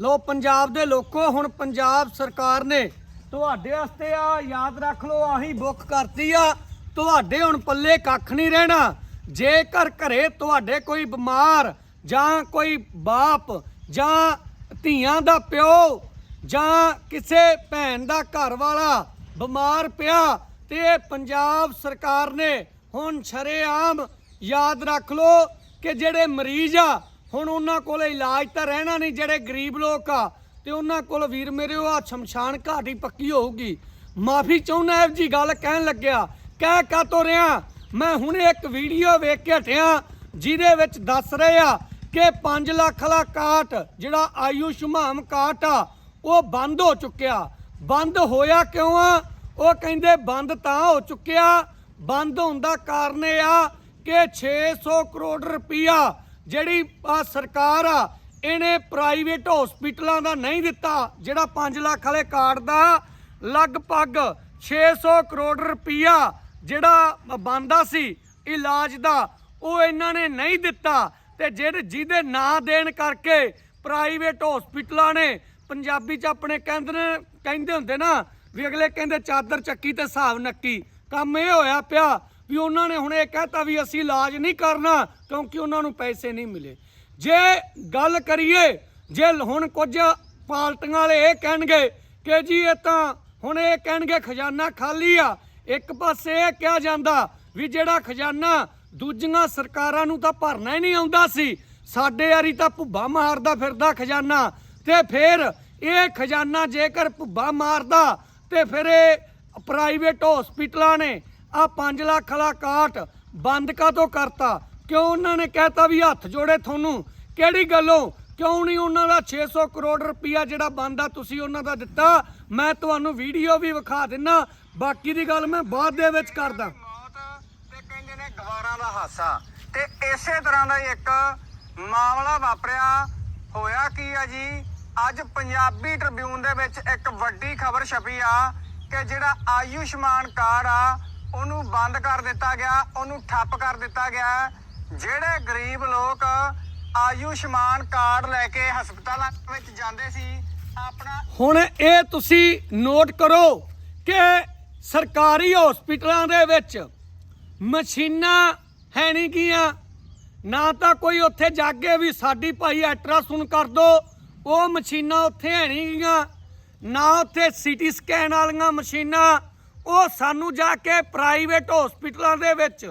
ਲੋ ਪੰਜਾਬ ਦੇ ਲੋਕੋ, ਹੁਣ ਪੰਜਾਬ ਸਰਕਾਰ ਨੇ ਤੁਹਾਡੇ ਵਾਸਤੇ ਆ, ਯਾਦ ਰੱਖ ਲਓ, ਆਹੀ ਬੁੱਕ ਕਰਤੀ ਆ। ਤੁਹਾਡੇ ਹੁਣ ਪੱਲੇ ਕੱਖ ਨਹੀਂ ਰਹਿਣਾ। ਜੇਕਰ ਘਰੇ ਤੁਹਾਡੇ ਕੋਈ ਬਿਮਾਰ ਜਾਂ ਕੋਈ ਬਾਪ ਜਾਂ ਧੀਆਂ ਦਾ ਪਿਓ ਜਾਂ ਕਿਸੇ ਭੈਣ ਦਾ ਘਰ ਵਾਲਾ ਬਿਮਾਰ ਪਿਆ ਤੇ ਇਹ ਪੰਜਾਬ ਸਰਕਾਰ ਨੇ ਹੁਣ ਸ਼ਰੇਆਮ ਯਾਦ ਰੱਖ ਲਓ ਕਿ ਜਿਹੜੇ ਮਰੀਜ਼ ਆ ਹੁਣ ਉਹਨਾਂ ਕੋਲ ਇਲਾਜ ਤਾਂ ਰਹਿਣਾ ਨਹੀਂ, ਜਿਹੜੇ ਗਰੀਬ ਲੋਕ ਆ। ਤੇ ਉਹਨਾਂ ਕੋਲ ਵੀਰ ਮੇਰੇ, ਉਹ ਆ ਸ਼ਮਸ਼ਾਨ ਘਾਟ ਹੀ ਪੱਕੀ ਹੋਊਗੀ। ਮਾਫੀ ਚਾਹੁੰਦਾ ਇਹ ਜੀ ਗੱਲ ਕਹਿਣ ਲੱਗਿਆ। ਕਹਿ ਕਾਤੋਂ ਰਿਆਂ ਮੈਂ ਹੁਣੇ ਇੱਕ ਵੀਡੀਓ ਵੇਖ ਕੇ ਹਟਿਆ, ਜਿਹਦੇ ਵਿੱਚ ਦੱਸ ਰਹੇ ਆ ਕਿ 5 ਲੱਖ ਵਾਲਾ ਕਾਟ ਜਿਹੜਾ ਆਯੁਸ਼ਮਾਨ ਕਾਟ ਆ, ਉਹ ਬੰਦ ਹੋ ਚੁੱਕਿਆ। ਬੰਦ ਹੋਇਆ ਕਿਉਂ ਆ? ਉਹ ਕਹਿੰਦੇ ਬੰਦ ਤਾਂ ਹੋ ਚੁੱਕਿਆ, ਬੰਦ ਹੋਣ ਦਾ ਕਾਰਨ ਇਹ ਆ ਕਿ 600 ਕਰੋੜ ਰੁਪਈਆ ਜਿਹੜੀ ਸਰਕਾਰ ਆ, ਇਹਨੇ ਪ੍ਰਾਈਵੇਟ ਹਸਪੀਟਲਾਂ ਦਾ ਨਹੀਂ ਦਿੱਤਾ, ਜਿਹੜਾ 5 ਲੱਖ ਵਾਲੇ ਕਾਰਡ ਦਾ, ਲਗਭਗ 600 ਕਰੋੜ ਰੁਪਈਆ ਜਿਹੜਾ ਬੰਦਾ ਸੀ, ਇਲਾਜ ਦਾ, ਉਹ ਇਹਨਾਂ ਨੇ ਨਹੀਂ ਦਿੱਤਾ। ਤੇ ਜਿਹੜੇ ਜਿਹਦੇ ਨਾਂ ਦੇਣ ਕਰਕੇ ਪ੍ਰਾਈਵੇਟ ਹਸਪੀਟਲਾਂ ਨੇ ਪੰਜਾਬੀ ਚ ਆਪਣੇ ਕਹਿੰਦੇ ਨੇ, ਕਹਿੰਦੇ ਹੁੰਦੇ ਨਾ, ਵੀ ਅਗਲੇ ਕਹਿੰਦੇ ਚਾਦਰ ਚੱਕੀ ਤੇ ਹਿਸਾਬ ਨੱਕੀ। ਕੰਮ ਇਹ ਹੋਇਆ ਪਿਆ ਵੀ ਉਹਨਾਂ ਨੇ ਹੁਣ ਇਹ ਕਹਿਤਾ ਵੀ ਅਸੀਂ ਇਲਾਜ ਨਹੀਂ ਕਰਨਾ ਕਿਉਂਕਿ ਉਹਨਾਂ ਨੂੰ ਪੈਸੇ ਨਹੀਂ ਮਿਲੇ। ਜੇ ਗੱਲ ਕਰੀਏ, ਜੇ ਹੁਣ ਕੁਝ ਪਾਲਟੀਆਂ ਵਾਲੇ ਇਹ ਕਹਿਣਗੇ ਕਿ ਜੀ ਇਹ ਤਾਂ ਹੁਣ ਇਹ ਕਹਿਣਗੇ ਖਜ਼ਾਨਾ ਖਾਲੀ ਆ, ਇੱਕ ਪਾਸੇ ਇਹ ਕਿਹਾ ਜਾਂਦਾ ਵੀ ਜਿਹੜਾ ਖਜ਼ਾਨਾ ਦੂਜੀਆਂ ਸਰਕਾਰਾਂ ਨੂੰ ਤਾਂ ਭਰਨਾ ਹੀ ਨਹੀਂ ਆਉਂਦਾ ਸੀ, ਸਾਡੇ ਯਾਰੀ ਤਾਂ ਭੁੱਬਾ ਮਾਰਦਾ ਫਿਰਦਾ ਖਜ਼ਾਨਾ ਤੇ ਫਿਰ ਇਹ ਖਜ਼ਾਨਾ ਜੇਕਰ ਭੁੱਬਾ ਮਾਰਦਾ ਤੇ ਫਿਰ ਇਹ ਪ੍ਰਾਈਵੇਟ ਹਸਪੀਟਲਾਂ ਨੇ ਆ 5 ਲੱਖ ਵਾਲਾ ਕਾਟ ਬੰਦ ਕਾਤੋਂ ਕਰਤਾ? ਕਿਉਂ ਉਹਨਾਂ ਨੇ ਕਹਿਤਾ ਵੀ ਹੱਥ ਜੋੜੇ ਤੁਹਾਨੂੰ? ਕਿਹੜੀ ਗੱਲੋਂ? ਕਿਉਂ ਨਹੀਂ ਉਹਨਾਂ ਦਾ 600 ਕਰੋੜ ਰੁਪਇਆ ਜਿਹੜਾ ਬੰਦਾ ਤੁਸੀਂ ਉਹਨਾਂ ਦਾ ਦਿੱਤਾ? ਮੈਂ ਤੁਹਾਨੂੰ ਵੀਡੀਓ ਵੀ ਵਿਖਾ ਦਿੰਨਾ। ਬਾਕੀ ਦੀ ਗੱਲ ਮੈਂ ਬਾਅਦ ਦੇ ਵਿੱਚ ਕਰਦਾ। ਮੌਤ ਤੇ ਕਹਿੰਦੇ ਨੇ ਗਵਾਰਾਂ ਦਾ ਹਾਸਾ। ਤੇ ਇਸੇ ਤਰ੍ਹਾਂ ਦਾ ਇੱਕ ਮਾਮਲਾ ਵਾਪਰਿਆ। ਹੋਇਆ ਕੀ ਆ ਜੀ? ਅੱਜ ਪੰਜਾਬੀ ਟ੍ਰਿਬਿਊਨ ਦੇ ਵਿੱਚ ਇੱਕ ਵੱਡੀ ਖਬਰ ਛਪੀ ਆ ਕਿ ਜਿਹੜਾ ਆਯੁਸ਼ਮਾਨ ਕਾਰਡ ਆ ਉਹਨੂੰ ਬੰਦ ਕਰ ਦਿੱਤਾ ਗਿਆ, ਉਹਨੂੰ ਠੱਪ ਕਰ ਦਿੱਤਾ ਗਿਆ। ਜਿਹੜੇ ਗਰੀਬ ਲੋਕ ਆਯੁਸ਼ਮਾਨ ਕਾਰਡ ਲੈ ਕੇ ਹਸਪਤਾਲਾਂ ਵਿੱਚ ਜਾਂਦੇ ਸੀ, ਆਪਣਾ ਹੁਣ ਇਹ ਤੁਸੀਂ ਨੋਟ ਕਰੋ ਕਿ ਸਰਕਾਰੀ ਹਸਪੀਟਲਾਂ ਦੇ ਵਿੱਚ ਮਸ਼ੀਨਾਂ ਹੈ ਨਹੀਂ ਗੀਆਂ। ਨਾ ਤਾਂ ਕੋਈ ਉੱਥੇ ਜਾਗੇ ਵੀ ਸਾਡੀ ਭਾਈ ਅਲਟਰਾਸਾਊਂਡ ਕਰ ਦੋ, ਉਹ ਮਸ਼ੀਨਾਂ ਉੱਥੇ ਹੈ ਨਹੀਂ ਗੀਆਂ। ਨਾ ਉੱਥੇ ਸੀਟੀ ਸਕੈਨ ਵਾਲੀਆਂ ਮਸ਼ੀਨਾਂ ਉਹ ਸਾਨੂੰ ਜਾ ਕੇ ਪ੍ਰਾਈਵੇਟ ਹਸਪੀਟਲਾਂ ਦੇ ਵਿੱਚ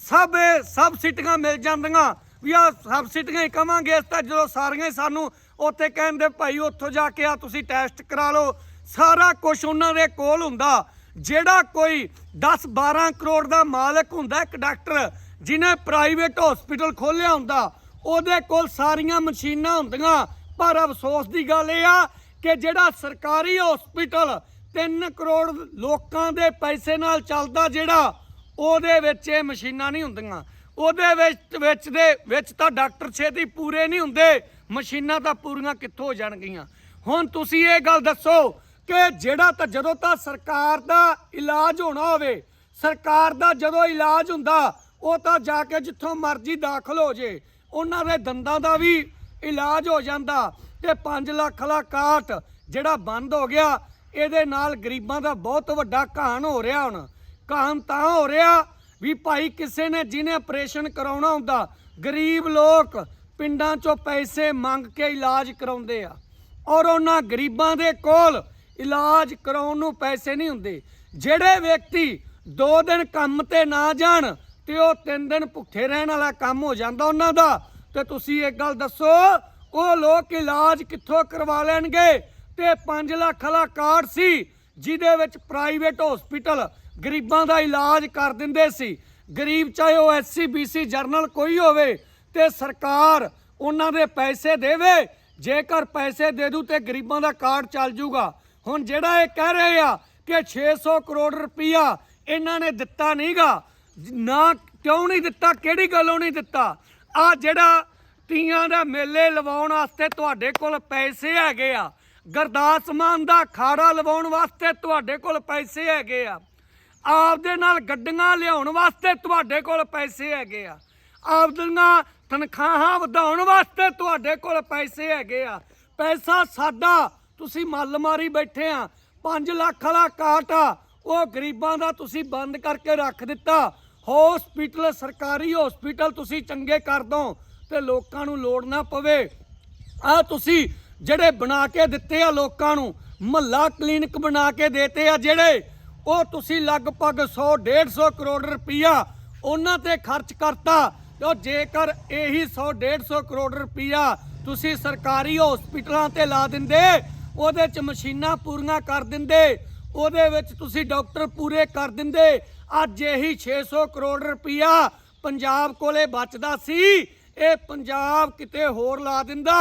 ਸਭ ਸਬਸਿਡੀਆਂ ਮਿਲ ਜਾਂਦੀਆਂ। ਵੀ ਆ ਸਬਸਿਡੀਆਂ ਹੀ ਕਵਾਂਗੇ ਇਸ ਤਾਂ ਜਦੋਂ ਸਾਰੀਆਂ ਹੀ ਸਾਨੂੰ ਉੱਥੇ ਕਹਿੰਦੇ, ਭਾਈ ਉੱਥੋਂ ਜਾ ਕੇ ਆ, ਤੁਸੀਂ ਟੈਸਟ ਕਰਾ ਲਓ। ਸਾਰਾ ਕੁਝ ਉਹਨਾਂ ਦੇ ਕੋਲ ਹੁੰਦਾ। ਜਿਹੜਾ ਕੋਈ 10 12 ਕਰੋੜ ਦਾ ਮਾਲਕ ਹੁੰਦਾ, ਇੱਕ ਡਾਕਟਰ, ਜਿਹਨੇ ਪ੍ਰਾਈਵੇਟ ਹਸਪੀਟਲ ਖੋਲਿਆ ਹੁੰਦਾ, ਉਹਦੇ ਕੋਲ ਸਾਰੀਆਂ ਮਸ਼ੀਨਾਂ ਹੁੰਦੀਆਂ। ਪਰ ਅਫਸੋਸ ਦੀ ਗੱਲ ਇਹ ਆ ਕਿ ਜਿਹੜਾ ਸਰਕਾਰੀ ਹਸਪੀਟਲ 3 ਕਰੋੜ ਲੋਕਾਂ ਦੇ ਪੈਸੇ ਨਾਲ ਚੱਲਦਾ ਜਿਹੜਾ, ਉਹਦੇ ਵਿੱਚ ਇਹ ਮਸ਼ੀਨਾਂ ਨਹੀਂ ਹੁੰਦੀਆਂ। ਉਹਦੇ ਵਿੱਚ ਵਿੱਚ ਦੇ, ਵਿੱਚ ਤਾਂ ਡਾਕਟਰ ਛੇਤੀ ਪੂਰੇ ਨਹੀਂ ਹੁੰਦੇ। ਮਸ਼ੀਨਾਂ ਤਾਂ ਪੂਰੀਆਂ ਕਿੱਥੋਂ ਹੋ ਜਾਣਗੀਆਂ? ਹੁਣ ਤੁਸੀਂ ਇਹ ਗੱਲ ਦੱਸੋ ਕਿ ਜਿਹੜਾ ਤਾਂ ਜਦੋਂ ਤਾਂ ਸਰਕਾਰ ਦਾ ਇਲਾਜ ਹੋਣਾ ਹੋਵੇ, ਸਰਕਾਰ ਦਾ ਜਦੋਂ ਇਲਾਜ ਹੁੰਦਾ, ਉਹ ਤਾਂ ਜਾ ਕੇ ਜਿੱਥੋਂ ਮਰਜ਼ੀ ਦਾਖਲ ਹੋ ਜੇ। ਉਹਨਾਂ ਦੇ ਦੰਦਾਂ ਦਾ ਵੀ ਇਲਾਜ ਹੋ ਜਾਂਦਾ ਤੇ 5 ਲੱਖ ਦਾ ਕਾਟ ਜਿਹੜਾ ਬੰਦ ਹੋ ਗਿਆ ਇਹਦੇ ਨਾਲ ਗਰੀਬਾਂ ਦਾ ਬਹੁਤ ਵੱਡਾ ਘਾਣ ਹੋ ਰਿਹਾ ਹੁਣ। ਘਾਣ ਤਾਂ ਹੋ ਰਿਹਾ ਵੀ ਭਾਈ ਕਿਸੇ ਨੇ ਜਿਹਨੇ ਆਪਰੇਸ਼ਨ ਕਰਾਉਣਾ ਹੁੰਦਾ, ਗਰੀਬ ਲੋਕ ਪਿੰਡਾਂ ਚੋਂ ਪੈਸੇ ਮੰਗ ਕੇ ਇਲਾਜ ਕਰਾਉਂਦੇ ਆ। ਔਰ ਉਹਨਾਂ ਗਰੀਬਾਂ ਦੇ ਕੋਲ ਇਲਾਜ ਕਰਾਉਣ ਨੂੰ ਪੈਸੇ ਨਹੀਂ ਹੁੰਦੇ। ਜਿਹੜੇ ਵਿਅਕਤੀ 2 ਦਿਨ ਕੰਮ ਤੇ ਨਾ ਜਾਣ ਤੇ ਉਹ 3 ਦਿਨ ਭੁੱਖੇ ਰਹਿਣ ਵਾਲਾ ਕੰਮ ਹੋ ਜਾਂਦਾ ਉਹਨਾਂ ਦਾ, ਤੇ ਤੁਸੀਂ ਇੱਕ ਗੱਲ ਦੱਸੋ, ਉਹ ਲੋਕ ਇਲਾਜ ਕਿੱਥੋਂ ਕਰਵਾ ਲੈਣਗੇ? ਤੇ 5 ਲੱਖ ਵਾਲਾ ਕਾਰਡ ਸੀ, ਜਿਹਦੇ ਵਿੱਚ ਪ੍ਰਾਈਵੇਟ ਹਸਪੀਟਲ ਗਰੀਬਾਂ ਦਾ ਇਲਾਜ ਕਰ ਦਿੰਦੇ ਸੀ। ਗਰੀਬ ਚਾਹੇ ਉਹ ਐਸਸੀ ਬੀਸੀ ਜਰਨਲ ਕੋਈ ਹੋਵੇ ਤੇ ਸਰਕਾਰ ਉਹਨਾਂ ਦੇ ਪੈਸੇ ਦੇਵੇ, ਜੇਕਰ ਪੈਸੇ ਦੇ ਦੂ ਤੇ ਗਰੀਬਾਂ ਦਾ ਕਾਰਡ ਚੱਲ ਜੂਗਾ। ਹੁਣ ਜਿਹੜਾ ਇਹ ਕਹਿ ਰਹੇ ਆ ਕਿ 600 ਕਰੋੜ ਰੁਪਈਆ ਇਹਨਾਂ ਨੇ ਦਿੱਤਾ ਨਹੀਂਗਾ ਨਾ ਕਿਉਂ ਨਹੀਂ ਦਿੱਤਾ, ਕਿਹੜੀ ਗੱਲੋਂ ਨਹੀਂ ਦਿੱਤਾ? ਆ ਜਿਹੜਾ ਤੀਆਂ ਦਾ ਮੇਲੇ ਲਵਾਉਣ ਵਾਸਤੇ ਤੁਹਾਡੇ ਕੋਲ ਪੈਸੇ ਹੈਗੇ ਆ ਗਰਦਾਸ ਮਾਨ ਦਾ ਖਾੜਾ ਲਵਾਉਣ ਵਾਸਤੇ ਤੁਹਾਡੇ ਕੋਲ ਪੈਸੇ ਹੈਗੇ ਆ। ਆਪਦੇ ਨਾਲ ਗੱਡੀਆਂ ਲਿਆਉਣ ਵਾਸਤੇ ਤੁਹਾਡੇ ਕੋਲ ਪੈਸੇ ਹੈਗੇ ਆ। ਆਪਦੀਆਂ ਤਨਖਾਹਾਂ ਵਧਾਉਣ ਵਾਸਤੇ ਤੁਹਾਡੇ ਕੋਲ ਪੈਸੇ ਹੈਗੇ ਆ। ਪੈਸਾ ਸਾਡਾ, ਤੁਸੀਂ ਮੱਲ ਮਾਰੀ ਬੈਠੇ ਆ। 5 ਲੱਖ ਵਾਲਾ ਕਾਟ ਆ, ਉਹ ਗਰੀਬਾਂ ਦਾ ਤੁਸੀਂ ਬੰਦ ਕਰਕੇ ਰੱਖ ਦਿੱਤਾ। ਹਸਪੀਟਲ ਸਰਕਾਰੀ ਹਸਪੀਟਲ ਤੁਸੀਂ ਚੰਗੇ ਕਰ ਦੋ ਤੇ ਲੋਕਾਂ ਨੂੰ ਲੋੜ ਨਾ ਪਵੇ। ਆ ਤੁਸੀਂ ਜਿਹੜੇ ਬਣਾ ਕੇ ਦਿੱਤੇ ਆ ਲੋਕਾਂ ਨੂੰ, ਮਹੱਲਾ ਕਲੀਨਿਕ ਬਣਾ ਕੇ ਦੇਤੇ ਆ ਜਿਹੜੇ, ਉਹ ਤੁਸੀਂ ਲਗਭਗ 100 150 ਕਰੋੜ ਰੁਪਈਆ ਉਹਨਾਂ ਤੇ ਖਰਚ ਕਰਤਾ। ਤੇ ਜੇਕਰ ਇਹੀ 100 150 ਕਰੋੜ ਰੁਪਈਆ ਤੁਸੀਂ ਸਰਕਾਰੀ ਹਸਪੀਟਲਾਂ ਤੇ ਲਾ ਦਿੰਦੇ, ਉਹਦੇ ਚ ਮਸ਼ੀਨਾਂ ਪੂਰੀਆਂ ਕਰ ਦਿੰਦੇ, ਉਹਦੇ ਵਿੱਚ ਤੁਸੀਂ ਡਾਕਟਰ ਪੂਰੇ ਕਰ ਦਿੰਦੇ, ਅੱਜ ਇਹੀ 600 ਕਰੋੜ ਰੁਪਈਆ ਪੰਜਾਬ ਕੋਲੇ ਬਚਦਾ ਸੀ, ਇਹ ਪੰਜਾਬ ਕਿਤੇ ਹੋਰ ਲਾ ਦਿੰਦਾ।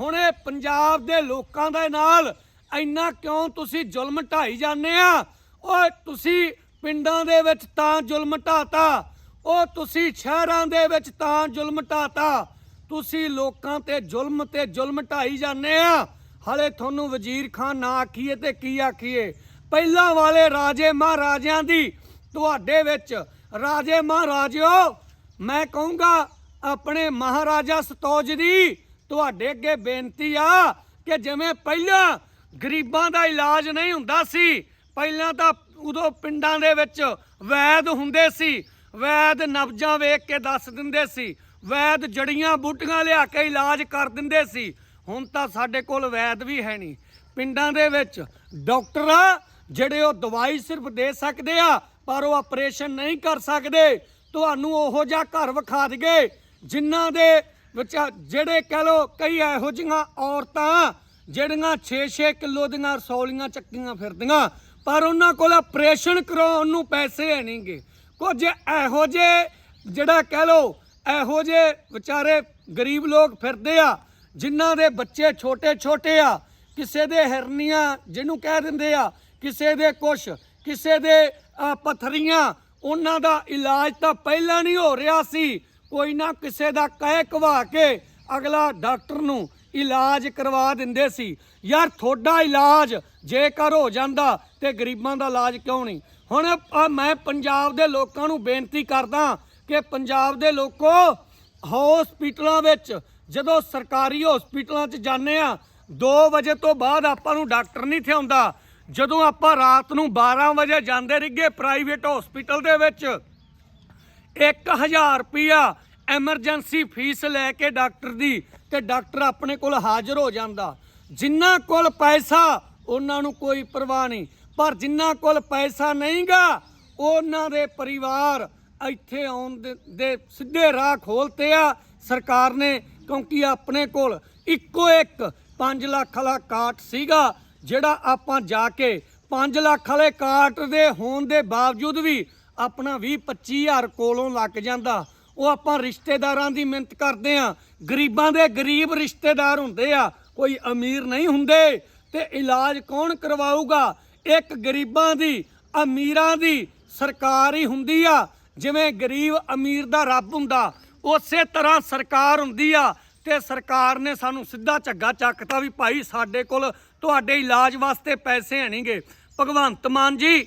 ਹੁਣ ਇਹ ਪੰਜਾਬ ਦੇ ਲੋਕਾਂ ਦੇ ਨਾਲ ਇੰਨਾ ਕਿਉਂ ਤੁਸੀਂ ਜ਼ੁਲਮ ਢਾਈ ਜਾਂਦੇ ਆ? ਓਏ, ਤੁਸੀਂ ਪਿੰਡਾਂ ਦੇ ਵਿੱਚ ਤਾਂ ਜ਼ੁਲਮ ਢਾਤਾ। ਉਹ ਤੁਸੀਂ ਸ਼ਹਿਰਾਂ ਦੇ ਵਿੱਚ ਤਾਂ ਜ਼ੁਲਮ ਢਾਤਾ। ਤੁਸੀਂ ਲੋਕਾਂ ਤੇ ਜ਼ੁਲਮ ਤੇ ਜ਼ੁਲਮ ਢਾਈ ਜਾਂਦੇ ਆ। ਹਲੇ ਤੁਹਾਨੂੰ ਵਜ਼ੀਰ ਖਾਨ ਨਾ ਆਖੀਏ ਤੇ ਕੀ ਆਖੀਏ? ਪਹਿਲਾਂ ਵਾਲੇ ਰਾਜੇ ਮਹਾਰਾਜਿਆਂ ਦੀ ਤੁਹਾਡੇ ਵਿੱਚ ਰਾਜੇ ਮਹਾਰਾਜਿਓ, ਮੈਂ ਕਹੂੰਗਾ ਆਪਣੇ ਮਹਾਰਾਜਾ ਸਤੋਜ ਦੀ ਤੁਹਾਡੇ ਅੱਗੇ ਬੇਨਤੀ ਆ ਕਿ ਜਿਵੇਂ ਪਹਿਲਾਂ ਗਰੀਬਾਂ ਦਾ ਇਲਾਜ ਨਹੀਂ ਹੁੰਦਾ ਸੀ, ਪਹਿਲਾਂ ਤਾਂ ਉਦੋਂ ਪਿੰਡਾਂ ਦੇ ਵਿੱਚ ਵੈਦ ਹੁੰਦੇ ਸੀ, ਵੈਦ ਨਬਜਾਂ ਵੇਖ ਕੇ ਦੱਸ ਦਿੰਦੇ ਸੀ, ਵੈਦ ਜੜੀਆਂ ਬੂਟੀਆਂ ਲਿਆ ਕੇ ਇਲਾਜ ਕਰ ਦਿੰਦੇ ਸੀ, ਹੁਣ ਤਾਂ ਸਾਡੇ ਕੋਲ ਵੈਦ ਵੀ ਹੈ ਨਹੀਂ। ਪਿੰਡਾਂ ਦੇ ਵਿੱਚ ਡਾਕਟਰ ਆ, ਜਿਹੜੇ ਉਹ ਦਵਾਈ ਸਿਰਫ ਦੇ ਸਕਦੇ ਆ, ਪਰ ਉਹ ਆਪਰੇਸ਼ਨ ਨਹੀਂ ਕਰ ਸਕਦੇ। ਤੁਹਾਨੂੰ ਉਹੋ ਜਿਹਾ ਘਰ ਵਿਖਾ ਦਈਏ, ਜਿਨ੍ਹਾਂ ਦੇ ਵਿੱਚ ਜਿਹੜੇ ਕਹ ਲੋ ਕਈ ਇਹੋ ਜਿਹੀਆਂ ਔਰਤਾਂ ਜਿਹੜੀਆਂ 6-6 ਕਿਲੋ ਦੀਆਂ ਰਸੌਲੀਆਂ ਚੱਕੀਆਂ ਫਿਰਦੀਆਂ ਪਰ ਉਹਨਾਂ ਕੋਲ ਆਪਰੇਸ਼ਨ ਕਰਾਉਣ ਨੂੰ ਪੈਸੇ ਹੈ ਨਹੀਂਗੇ। ਕੁਝ ਇਹੋ ਜਿਹੇ ਜਿਹੜਾ ਕਹਿ ਲੋ ਇਹੋ ਜਿਹੇ ਵਿਚਾਰੇ ਗਰੀਬ ਲੋਕ ਫਿਰਦੇ ਆ ਜਿਨ੍ਹਾਂ ਦੇ ਬੱਚੇ ਛੋਟੇ ਛੋਟੇ ਆ ਕਿਸੇ ਦੇ ਹਰਨੀਆਂ ਜਿਹਨੂੰ ਕਹਿ ਦਿੰਦੇ ਆ ਕਿਸੇ ਦੇ ਕੁਛ ਕਿਸੇ ਦੇ ਅਹ, ਪੱਥਰੀਆਂ ਉਹਨਾਂ ਦਾ ਇਲਾਜ ਤਾਂ ਪਹਿਲਾਂ ਨਹੀਂ ਹੋ ਰਿਹਾ ਸੀ। ਕੋਈ ਨਾ ਕਿਸੇ ਦਾ ਕਹਿ ਕਵਾ ਕੇ ਅਗਲਾ ਡਾਕਟਰ ਨੂੰ ਇਲਾਜ ਕਰਵਾ ਦਿੰਦੇ ਸੀ। ਯਾਰ, ਤੁਹਾਡਾ ਇਲਾਜ ਜੇਕਰ ਹੋ ਜਾਂਦਾ ਤੇ ਗਰੀਬਾਂ ਦਾ ਇਲਾਜ ਕਿਉਂ ਨਹੀਂ? ਹੁਣ ਮੈਂ ਪੰਜਾਬ ਦੇ ਲੋਕਾਂ ਨੂੰ ਬੇਨਤੀ ਕਰਦਾ ਕਿ ਪੰਜਾਬ ਦੇ ਲੋਕੋ ਹਸਪੀਟਲਾਂ ਵਿੱਚ ਜਦੋਂ ਸਰਕਾਰੀ ਹਸਪੀਟਲਾਂ 'ਚ ਜਾਂਦੇ ਆ 2 ਵਜੇ ਤੋਂ ਬਾਅਦ ਆਪਾਂ ਨੂੰ ਡਾਕਟਰ ਨਹੀਂ ਥਿਆਉਂਦਾ। ਜਦੋਂ ਆਪਾਂ ਰਾਤ ਨੂੰ 12 ਵਜੇ ਜਾਂਦੇ ਰਿੱਗੇ ਪ੍ਰਾਈਵੇਟ ਹਸਪੀਟਲ ਦੇ ਵਿੱਚ 1000 ਰੁਪਿਆ ਐਮਰਜੈਂਸੀ ਫੀਸ ਲੈ ਕੇ ਡਾਕਟਰ ਦੀ ਤੇ ਡਾਕਟਰ ਆਪਣੇ ਕੋਲ ਹਾਜ਼ਰ ਹੋ ਜਾਂਦਾ। ਜਿਨ੍ਹਾਂ ਕੋਲ ਪੈਸਾ, ਉਹਨਾਂ ਨੂੰ ਕੋਈ ਪਰਵਾਹ ਨਹੀਂ। ਪਰ ਜਿਨ੍ਹਾਂ ਕੋਲ ਪੈਸਾ ਨਹੀਂਗਾ, ਉਹਨਾਂ ਦੇ ਪਰਿਵਾਰ ਇੱਥੇ ਆਉਣ ਦੇ- ਦੇ ਸਿੱਧੇ ਰਾਹ ਖੋਲਤੇ ਆ ਸਰਕਾਰ ਨੇ, ਕਿਉਂਕਿ ਆਪਣੇ ਕੋਲ ਇੱਕੋ ਇੱਕ 5 ਲੱਖ ਵਾਲਾ ਕਾਟ ਸੀਗਾ, ਜਿਹੜਾ ਆਪਾਂ ਜਾ ਕੇ 5 ਲੱਖ ਵਾਲੇ ਕਾਟ ਦੇ ਹੋਣ ਦੇ ਬਾਵਜੂਦ ਵੀ ਆਪਣਾ 20 25000 ਕੋਲੋਂ ਲੱਗ ਜਾਂਦਾ। ਉਹ ਆਪਾਂ ਰਿਸ਼ਤੇਦਾਰਾਂ ਦੀ ਮਿਹਨਤ ਕਰਦੇ ਆ ਗਰੀਬਾਂ ਦੇ ਗਰੀਬ ਰਿਸ਼ਤੇਦਾਰ ਹੁੰਦੇ ਆ। ਕੋਈ ਅਮੀਰ ਨਹੀਂ ਹੁੰਦੇ। ਤੇ ਇਲਾਜ ਕੌਣ ਕਰਵਾਊਗਾ? ਇੱਕ ਗਰੀਬਾਂ ਦੀ, ਅਮੀਰਾਂ ਦੀ ਸਰਕਾਰ ਹੀ ਹੁੰਦੀ ਆ। ਜਿਵੇਂ ਗਰੀਬ ਅਮੀਰ ਦਾ ਰੱਬ ਹੁੰਦਾ, ਉਸੇ ਤਰ੍ਹਾਂ ਸਰਕਾਰ ਹੁੰਦੀ ਆ। ਤੇ ਸਰਕਾਰ ਨੇ ਸਾਨੂੰ ਸਿੱਧਾ ਝੱਗਾ ਚੱਕਤਾ ਵੀ ਭਾਈ ਸਾਡੇ ਕੋਲ ਤੁਹਾਡੇ ਇਲਾਜ ਵਾਸਤੇ ਪੈਸੇ ਹੈ ਹਣੀਗੇ ਭਗਵੰਤ ਮਾਨ ਜੀ,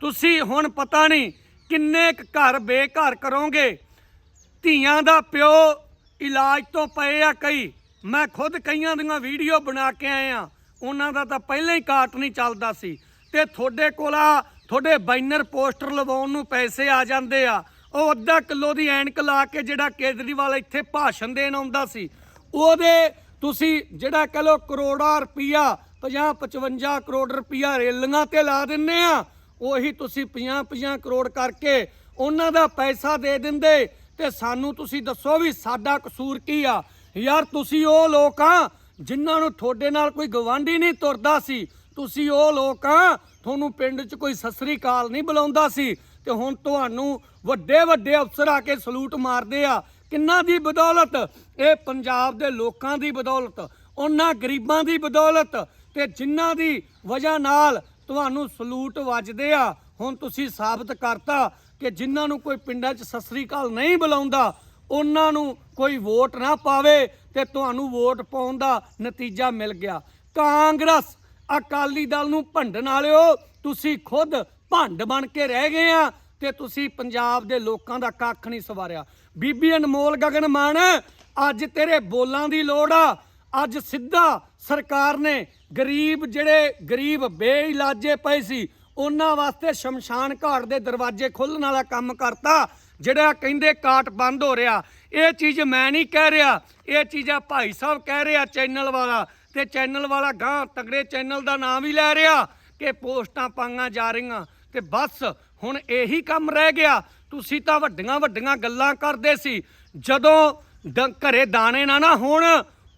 ਤੁਸੀਂ ਹੁਣ ਪਤਾ ਨਹੀਂ ਕਿੰਨੇ ਕੁ ਘਰ ਬੇਘਰ ਕਰੋਗੇ? ਧੀਆਂ ਦਾ ਪਿਓ ਇਲਾਜ ਤੋਂ ਪਏ ਆ ਕਈ। ਮੈਂ ਖੁਦ ਕਈਆਂ ਦੀਆਂ ਵੀਡੀਓ ਬਣਾ ਕੇ ਆਇਆ ਉਹਨਾਂ ਦਾ ਤਾਂ ਪਹਿਲਾਂ ਹੀ ਕਾਟ ਨਹੀਂ ਚੱਲਦਾ ਸੀ। ਤੇ ਤੁਹਾਡੇ ਕੋਲ ਆ, ਤੁਹਾਡੇ ਬੈਨਰ ਪੋਸਟਰ ਲਵਾਉਣ ਨੂੰ ਪੈਸੇ ਆ ਜਾਂਦੇ ਆ। ਉਹ ਅੱਧਾ ਕਿਲੋ ਦੀ ਐਨਕ ਲਾ ਕੇ ਜਿਹੜਾ ਕੇਜਰੀਵਾਲ ਇੱਥੇ ਭਾਸ਼ਣ ਦੇਣ ਆਉਂਦਾ ਸੀ। ਉਹਦੇ ਤੁਸੀਂ ਜਿਹੜਾ ਕਹ ਲੋ ਕਰੋੜਾ ਰੁਪਈਆ 50 55 ਕਰੋੜ ਰੁਪਈਆ ਰੇਲੀਆਂ ਤੇ ਲਾ ਦਿੰਨੇ ਆ। ਉਹੀ ਤੁਸੀਂ 50 50 ਕਰੋੜ ਕਰਕੇ ਉਹਨਾਂ ਦਾ ਪੈਸਾ ਦੇ ਦਿੰਦੇ ਤੇ ਸਾਨੂੰ ਤੁਸੀਂ ਦੱਸੋ ਵੀ ਸਾਡਾ ਕਸੂਰ ਕੀ ਆ? ਯਾਰ ਤੁਸੀਂ ਉਹ ਲੋਕ ਆ ਜਿਨ੍ਹਾਂ ਨੂੰ ਤੁਹਾਡੇ ਨਾਲ ਕੋਈ ਗਵਾਂਢੀ ਨਹੀਂ ਤੁਰਦਾ ਸੀ। ਤੁਸੀਂ ਉਹ ਲੋਕ ਆ ਤੁਹਾਨੂੰ ਪਿੰਡ 'ਚ ਕੋਈ ਸਸਰੀ ਕਾਲ ਨਹੀਂ ਬੁਲਾਉਂਦਾ ਸੀ ਤੇ ਹੁਣ ਤੁਹਾਨੂੰ ਵੱਡੇ ਵੱਡੇ ਅਫਸਰ ਆ ਕੇ ਸਲੂਟ ਮਾਰਦੇ ਆ। ਕਿੰਨਾ ਦੀ ਬਦੌਲਤ? ਇਹ ਪੰਜਾਬ ਦੇ ਲੋਕਾਂ ਦੀ ਬਦੌਲਤ, ਉਹਨਾਂ ਗਰੀਬਾਂ ਦੀ ਬਦੌਲਤ ਤੇ ਜਿਨ੍ਹਾਂ ਦੀ ਵਜ੍ਹਾ ਨਾਲ ਤੁਹਾਨੂੰ ਸਲੂਟ ਵੱਜਦੇ ਆ। ਹੁਣ ਤੁਸੀਂ ਸਾਬਤ ਕਰਤਾ ਕਿ ਜਿਨ੍ਹਾਂ ਨੂੰ ਕੋਈ ਪਿੰਡਾਂ 'ਚ ਸਸਰੀ ਕਾਲ ਨਹੀਂ ਬੁਲਾਉਂਦਾ, ਉਹਨਾਂ ਨੂੰ ਕੋਈ ਵੋਟ ਨਾ ਪਾਵੇ ਤੇ ਤੁਹਾਨੂੰ ਵੋਟ ਪਾਉਣ ਦਾ ਨਤੀਜਾ ਮਿਲ ਗਿਆ। ਕਾਂਗਰਸ, ਅਕਾਲੀ ਦਲ ਨੂੰ ਭੰਡਣ ਵਾਲਿਓ, ਤੁਸੀਂ ਖੁਦ ਭੰਡ ਬਣ ਕੇ ਰਹਿ ਗਏ ਆ ਤੇ ਤੁਸੀਂ ਪੰਜਾਬ ਦੇ ਲੋਕਾਂ ਦਾ ਕੱਖ ਨਹੀਂ ਸਵਾਰਿਆ। ਬੀਬੀ ਅਨਮੋਲ ਗਗਨ ਮਾਨ, ਅੱਜ ਤੇਰੇ ਬੋਲਾਂ ਦੀ ਲੋੜ ਆ। ਅੱਜ ਸਿੱਧਾ ਸਰਕਾਰ ਨੇ ਗਰੀਬ ਜਿਹੜੇ ਗਰੀਬ ਬੇਇਲਾਜੇ ਪਏ ਸੀ, ਉਹਨਾਂ ਵਾਸਤੇ ਸ਼ਮਸ਼ਾਨ ਘਾਟ ਦੇ ਦਰਵਾਜ਼ੇ ਖੋਲਣ ਵਾਲਾ ਕੰਮ ਕਰਤਾ, ਜਿਹੜਾ ਕਹਿੰਦੇ ਕਾਟ ਬੰਦ ਹੋ ਰਿਹਾ। ਇਹ ਚੀਜ਼ ਮੈਂ ਨਹੀਂ ਕਹਿ ਰਿਹਾ। ਇਹ ਚੀਜ਼ਾਂ ਭਾਈ ਸਾਹਿਬ ਕਹਿ ਰਿਹਾ ਚੈਨਲ ਵਾਲਾ ਤੇ ਚੈਨਲ ਵਾਲਾ ਗਾਂ ਤਗੜੇ ਚੈਨਲ ਦਾ ਨਾਮ ਵੀ ਲੈ ਰਿਹਾ ਕਿ ਪੋਸਟਾਂ ਪਾਈਆਂ ਜਾ ਰਹੀਆਂ ਤੇ ਬਸ ਹੁਣ ਇਹੀ ਕੰਮ ਰਹਿ ਗਿਆ। ਤੁਸੀਂ ਤਾਂ ਵੱਡੀਆਂ ਵੱਡੀਆਂ ਗੱਲਾਂ ਕਰਦੇ ਸੀ। ਜਦੋਂ ਡ- ਘਰੇ ਦਾਣੇ ਨਾ ਨਾ ਹੋਣ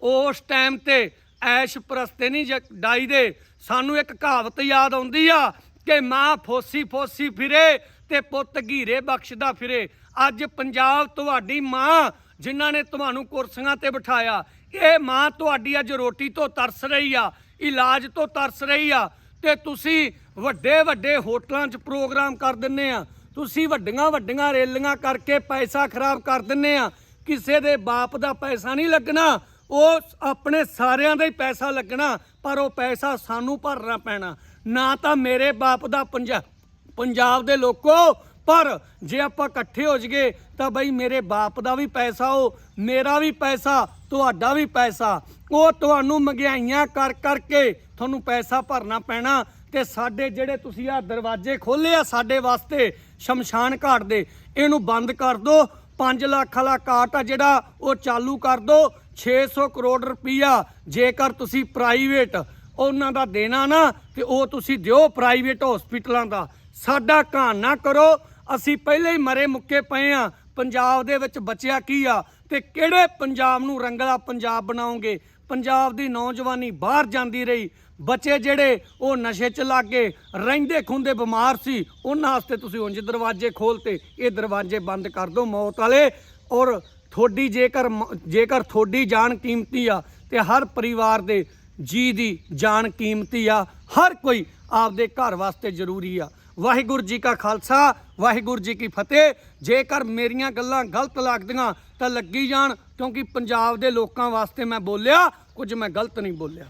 ਉਸ ਟਾਈਮ ਤੇ ਐਸ਼ ਪ੍ਰਸਤੇ ਨਹੀਂ ਜ- ਡਾਈ ਦੇ। ਸਾਨੂੰ ਇੱਕ ਕਹਾਵਤ ਯਾਦ ਆਉਂਦੀ ਆ ਕਿ ਮਾਂ ਫੋਸੀ ਫੋਸੀ ਫਿਰੇ ਤੇ ਪੁੱਤ ਘੀਰੇ ਬਖਸ਼ਦਾ ਫਿਰੇ। ਅੱਜ ਪੰਜਾਬ ਤੁਹਾਡੀ ਮਾਂ ਜਿਨ੍ਹਾਂ ਨੇ ਤੁਹਾਨੂੰ ਕੁਰਸੀਆਂ ਤੇ ਬਿਠਾਇਆ, ਇਹ ਮਾਂ ਤੁਹਾਡੀ ਅੱਜ ਰੋਟੀ ਤੋਂ ਤਰਸ ਰਹੀ ਆ, ਇਲਾਜ ਤੋਂ ਤਰਸ ਰਹੀ ਆ ਤੇ ਤੁਸੀਂ ਵੱਡੇ ਵੱਡੇ ਹੋਟਲਾਂ 'ਚ ਪ੍ਰੋਗਰਾਮ ਕਰ ਦਿੰਨੇ ਆ। ਤੁਸੀਂ ਵੱਡੀਆਂ ਵੱਡੀਆਂ ਰੇਲੀਆਂ ਕਰਕੇ ਪੈਸਾ ਖਰਾਬ ਕਰ ਦਿੰਨੇ ਆ। ਕਿਸੇ ਦੇ ਬਾਪ ਦਾ ਪੈਸਾ ਨਹੀਂ ਲੱਗਣਾ। ਉਹ ਆਪਣੇ ਸਾਰਿਆਂ ਦਾ ਹੀ ਪੈਸਾ ਲੱਗਣਾ, ਪਰ ਉਹ ਪੈਸਾ ਸਾਨੂੰ ਭਰਨਾ ਪੈਣਾ। ਨਾ ਤਾਂ ਮੇਰੇ ਬਾਪ ਦਾ ਪੰਜਾਬ ਦੇ ਲੋਕੋ, ਪਰ ਜੇ ਆਪਾਂ ਇਕੱਠੇ ਹੋ ਜਗੇ ਤਾਂ ਬਈ ਮੇਰੇ ਬਾਪ ਦਾ ਵੀ ਪੈਸਾ, ਉਹ ਮੇਰਾ ਵੀ ਪੈਸਾ, ਤੁਹਾਡਾ ਵੀ ਪੈਸਾ। ਉਹ ਤੁਹਾਨੂੰ ਮਹਿੰਗਾਈਆਂ ਕਰ ਕਰਕੇ ਤੁਹਾਨੂੰ ਪੈਸਾ ਭਰਨਾ ਪੈਣਾ ਤੇ ਸਾਡੇ ਜਿਹੜੇ ਤੁਸੀਂ ਆ ਦਰਵਾਜ਼ੇ ਖੋਲੇ ਆ ਸਾਡੇ ਵਾਸਤੇ, ਸ਼ਮਸ਼ਾਨ ਘਾਟ ਦੇ, ਇਹਨੂੰ ਬੰਦ ਕਰ ਦਿਓ 5 ਲੱਖ ਵਾਲਾ ਕਾਟ ਆ ਜਿਹੜਾ, ਉਹ ਚਾਲੂ ਕਰ ਦਿਓ 600 ਕਰੋੜ ਰੁਪਈਆ ਜੇਕਰ ਤੁਸੀਂ ਪ੍ਰਾਈਵੇਟ ਉਹਨਾਂ ਦਾ ਦੇਣਾ ਨਾ, ਤੇ ਉਹ ਤੁਸੀਂ ਦਿਓ ਪ੍ਰਾਈਵੇਟ ਹਸਪੀਟਲਾਂ ਦਾ। ਸਾਡਾ ਘਾਣ ਨਾ ਕਰੋ। ਅਸੀਂ ਪਹਿਲੇ ਹੀ ਮਰੇ ਮੁੱਕੇ ਪਏ ਆ। ਪੰਜਾਬ ਦੇ ਵਿੱਚ ਬਚਿਆ ਕੀ ਆ? ਤੇ ਕਿਹੜੇ ਪੰਜਾਬ ਨੂੰ ਰੰਗਲਾ ਪੰਜਾਬ ਬਣਾਓਗੇ? ਪੰਜਾਬ ਦੀ ਨੌਜਵਾਨੀ ਬਾਹਰ ਜਾਂਦੀ ਰਹੀ। ਬੱਚੇ ਜਿਹੜੇ, ਉਹ ਨਸ਼ੇ 'ਚ ਲੱਗ ਗਏ। ਰਹਿੰਦੇ ਖੁੰਦੇ ਬਿਮਾਰ ਸੀ। ਉਹਨਾਂ ਵਾਸਤੇ ਤੁਸੀਂ ਉਂਝ ਦਰਵਾਜ਼ੇ ਖੋਲਤੇ। ਇਹ ਦਰਵਾਜ਼ੇ ਬੰਦ ਕਰ ਦਿਓ ਮੌਤ ਵਾਲੇ। ਔਰ ਤੁਹਾਡੀ ਜੇਕਰ ਮ- ਜੇਕਰ ਤੁਹਾਡੀ ਜਾਨ ਕੀਮਤੀ ਆ ਤੇ ਹਰ ਪਰਿਵਾਰ ਦੇ ਜੀ ਦੀ ਜਾਨ ਕੀਮਤੀ ਆ, ਹਰ ਕੋਈ ਆਪਦੇ ਘਰ ਵਾਸਤੇ ਜ਼ਰੂਰੀ ਆ। ਵਾਹਿਗੁਰੂ ਜੀ ਕਾ ਖਾਲਸਾ, ਵਾਹਿਗੁਰੂ ਜੀ ਕੀ ਫਤਿਹ। ਜੇਕਰ ਮੇਰੀਆਂ ਗੱਲਾਂ ਗਲਤ ਲੱਗਦੀਆਂ ਤਾਂ ਲੱਗੀ ਜਾਣ ਕਿਉਂਕਿ ਪੰਜਾਬ ਦੇ ਲੋਕਾਂ ਵਾਸਤੇ ਮੈਂ ਬੋਲਿਆ, ਕੁਝ ਮੈਂ ਗਲਤ ਨਹੀਂ ਬੋਲਿਆ।